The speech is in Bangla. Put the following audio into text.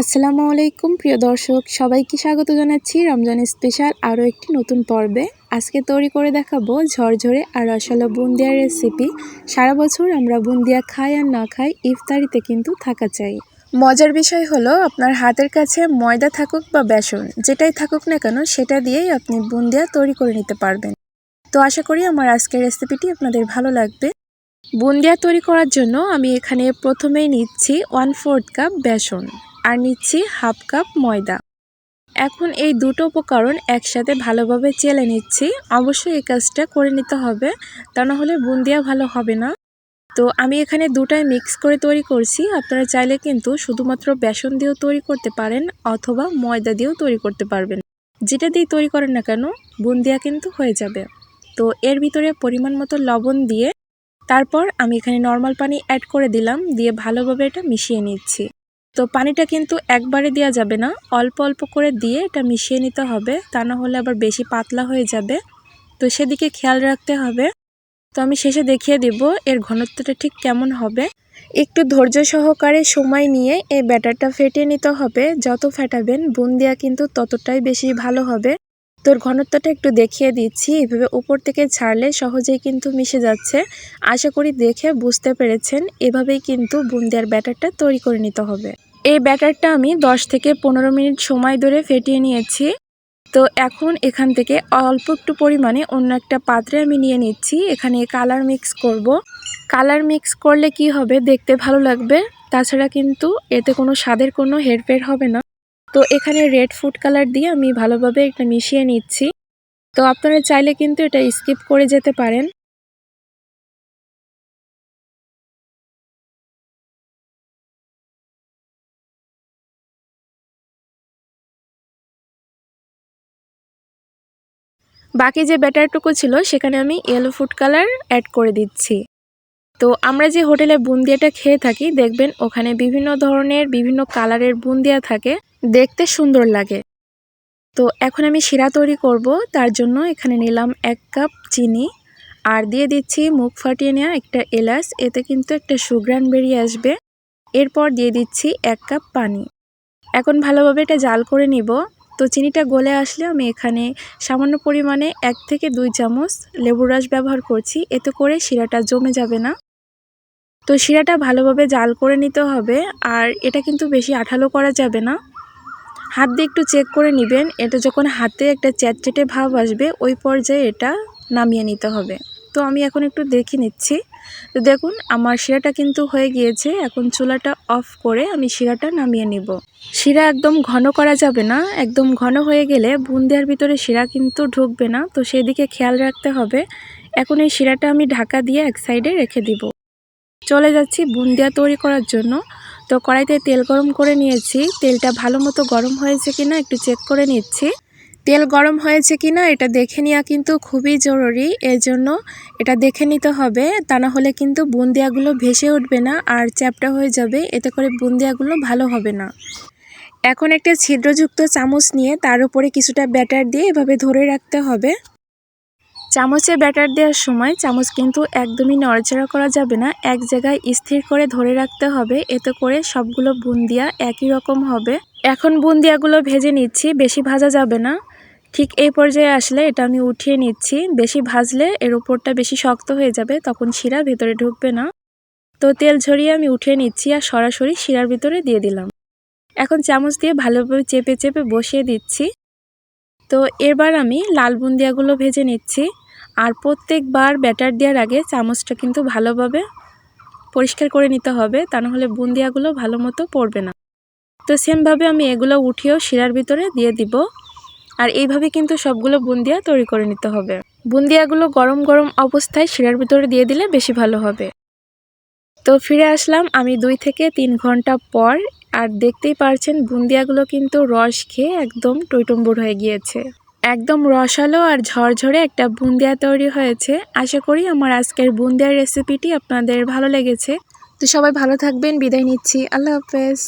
আসসালামু আলাইকুম, প্রিয় দর্শক। সবাইকে স্বাগত জানাচ্ছি রমজান স্পেশাল আরও একটি নতুন পর্বে। আজকে তৈরি করে দেখাবো ঝরঝরে আর রসালো বুন্দিয়ার রেসিপি সারা বছর আমরা বুন্দিয়া খাই আর না খাই ইফতারিতে কিন্তু থাকা চাই। মজার বিষয় হলো, আপনার হাতের কাছে ময়দা থাকুক বা বেসন, যেটাই থাকুক না কেন, সেটা দিয়েই আপনি বুন্দিয়া তৈরি করে নিতে পারবেন। তো আশা করি আমার আজকের রেসিপিটি আপনাদের ভালো লাগবে। বুন্দিয়া তৈরি করার জন্য আমি এখানে প্রথমেই নিচ্ছি ওয়ান ফোর্থ কাপ বেসন। আর নিচ্ছি হাফ কাপ ময়দা। এখন এই দুটো উপকরণ একসাথে ভালোভাবে চেলে নিচ্ছি। অবশ্যই এই কাজটা করে নিতে হবে, তা না হলে বুন্দিয়া ভালো হবে না। তো আমি এখানে দুটাই মিক্স করে তৈরি করছি। আপনারা চাইলে কিন্তু শুধুমাত্র বেসন দিয়েও তৈরি করতে পারেন অথবা ময়দা দিয়েও তৈরি করতে পারবেন। যেটা দিয়ে তৈরি করেন না কেন বুন্দিয়া কিন্তু হয়ে যাবে। তো এর ভিতরে পরিমাণ মতো লবণ দিয়ে তারপর আমি এখানে নর্মাল পানি অ্যাড করে দিলাম, দিয়ে ভালোভাবে এটা মিশিয়ে নিচ্ছি। তো পানিটা কিন্তু একবারে দেওয়া যাবে না। অল্প অল্প করে দিয়ে এটা মিশিয়ে নিতে হবে। তা না হলে আবার বেশি পাতলা হয়ে যাবে। তো সেদিকে খেয়াল রাখতে হবে। তো আমি শেষে দেখিয়ে দেব এর ঘনত্বটা ঠিক কেমন হবে। একটু ধৈর্য সহকারে সময় নিয়ে এই ব্যাটারটা ফেটিয়ে নিতে হবে। যত ফেটাবেন, বুন্দিয়া কিন্তু ততটাই বেশি ভালো হবে। তোর ঘনত্বটা একটু দেখিয়ে দিচ্ছি। এভাবে উপর থেকে ছাড়লে সহজেই কিন্তু মিশে যাচ্ছে। আশা করি দেখে বুঝতে পেরেছেন। এভাবেই কিন্তু বুন্দিয়ার ব্যাটারটা তৈরি করে নিতে হবে। এই ব্যাটারটা আমি 10 থেকে পনেরো মিনিট সময় ধরে ফেটিয়ে নিয়েছি। তো এখন এখান থেকে অল্প একটু পরিমাণে অন্য একটা পাত্রে আমি নিয়ে নিচ্ছি। এখানে কালার মিক্স করব। কালার মিক্স করলে কি হবে দেখতে ভালো লাগবে। তাছাড়া কিন্তু এতে কোনো স্বাদের কোনো হেরফের হবে না। তো এখানে রেড ফুড কালার দিয়ে আমি ভালোভাবে এটা মিশিয়ে নিচ্ছি। তো আপনারা চাইলে কিন্তু এটা স্কিপ করে যেতে পারেন। বাকি যে ব্যাটারটুকু ছিল, সেখানে আমি ইয়েলো ফুড কালার অ্যাড করে দিচ্ছি। তো আমরা যে হোটেলে বুন্দিয়াটা খেয়ে থাকি, দেখবেন ওখানে বিভিন্ন ধরনের, বিভিন্ন কালারের বুন্দিয়া থাকে। দেখতে সুন্দর লাগে। তো এখন আমি শিরা তৈরি করব, তার জন্য এখানে নিলাম এক কাপ চিনি। আর দিয়ে দিচ্ছি মুখ ফাটিয়ে নেওয়া একটা এলাচ, এতে কিন্তু একটা সুগ্রান বেরিয়ে আসবে। এরপর দিয়ে দিচ্ছি এক কাপ পানি। এখন ভালোভাবে এটা জাল করে নিব। তো চিনিটা গলে আসলে আমি এখানে সামান্য পরিমাণে এক থেকে দুই চামচ লেবুর রস ব্যবহার করছি। এতে করে শিরাটা জমে যাবে না। তো শিরাটা ভালোভাবে জাল করে নিতে হবে, আর এটা কিন্তু বেশি আঠালো করা যাবে না। হাত দিয়ে একটু চেক করে নেবেন, এটা যখন হাতে একটা চ্যাটচেটে ভাব আসবে, ওই পর্যায়ে এটা নামিয়ে নিতে হবে। তো আমি এখন একটু দেখে নিচ্ছি। তো দেখুন, আমার শিরাটা কিন্তু হয়ে গিয়েছে, এখন চুলাটা অফ করে আমি শিরাটা নামিয়ে নিব। শিরা একদম ঘন করা যাবে না, একদম ঘন হয়ে গেলে বুন্দিয়ার ভিতরে শিরা কিন্তু ঢুকবে না, তো সেদিকে খেয়াল রাখতে হবে। এখন এই শিরাটা আমি ঢাকা দিয়ে এক সাইডে রেখে দিব। চলে যাচ্ছি বুন্দিয়া তৈরি করার জন্য। তো কড়াইতে তেল গরম করে নিয়েছি। তেলটা ভালো মতো গরম হয়েছে কিনা একটু চেক করে নিচ্ছি। তেল গরম হয়েছে কিনা এটা দেখে নেওয়া কিন্তু খুবই জরুরি। এর জন্য এটা দেখে নিতে হবে। তা না হলে কিন্তু বুন্দিয়াগুলো ভেসে উঠবে না আর চ্যাপটা হয়ে যাবে। এতে করে বুন্দিয়াগুলো ভালো হবে না। এখন একটা ছিদ্রযুক্ত চামচ নিয়ে তার উপরে কিছুটা ব্যাটার দিয়ে এভাবে ধরে রাখতে হবে। চামচে ব্যাটার দেওয়ার সময় চামচ কিন্তু একদমই নড়াচড়া করা যাবে না। এক জায়গায় স্থির করে ধরে রাখতে হবে। এতে করে সবগুলো বুন্দিয়া একই রকম হবে। এখন বুন্দিয়াগুলো ভেজে নিচ্ছি। বেশি ভাজা যাবে না। ঠিক এই পর্যায়ে আসলে এটা আমি উঠিয়ে নিচ্ছি। বেশি ভাজলে এর উপরটা বেশি শক্ত হয়ে যাবে। তখন শিরা ভেতরে ঢুকবে না। তো তেল ঝরিয়ে আমি উঠিয়ে নিচ্ছি আর সরাসরি শিরার ভিতরে দিয়ে দিলাম। এখন চামচ দিয়ে ভালোভাবে চেপে চেপে বসিয়ে দিচ্ছি। তো এবার আমি লাল বুন্দিয়াগুলো ভেজে নিচ্ছি। আর প্রত্যেকবার ব্যাটার দেওয়ার আগে চামচটা কিন্তু ভালোভাবে পরিষ্কার করে নিতে হবে, তা নাহলে বুন্দিয়াগুলো ভালো মতো পড়বে না। তো সেমভাবে আমি এগুলো উঠিয়েও শিরার ভিতরে দিয়ে দিব। আর এইভাবে কিন্তু সবগুলো বুন্দিয়া তৈরি করে নিতে হবে। বুন্দিয়াগুলো গরম গরম অবস্থায় শিরার ভিতরে দিয়ে দিলে বেশি ভালো হবে। তো ফিরে আসলাম আমি দুই থেকে তিন ঘণ্টা পর, আর দেখতেই পারছেন বুন্দিয়াগুলো কিন্তু রস খেয়ে একদম টইটম্বুর হয়ে গিয়েছে। একদম রসালো আর ঝরঝরে একটা বুন্দিয়া তৈরি হয়েছে। আশা করি আমার আজকের বুন্দিয়ার রেসিপিটি আপনাদের ভালো লেগেছে। তো সবাই ভালো থাকবেন, বিদায় নিচ্ছি। আল্লাহ হাফেজ।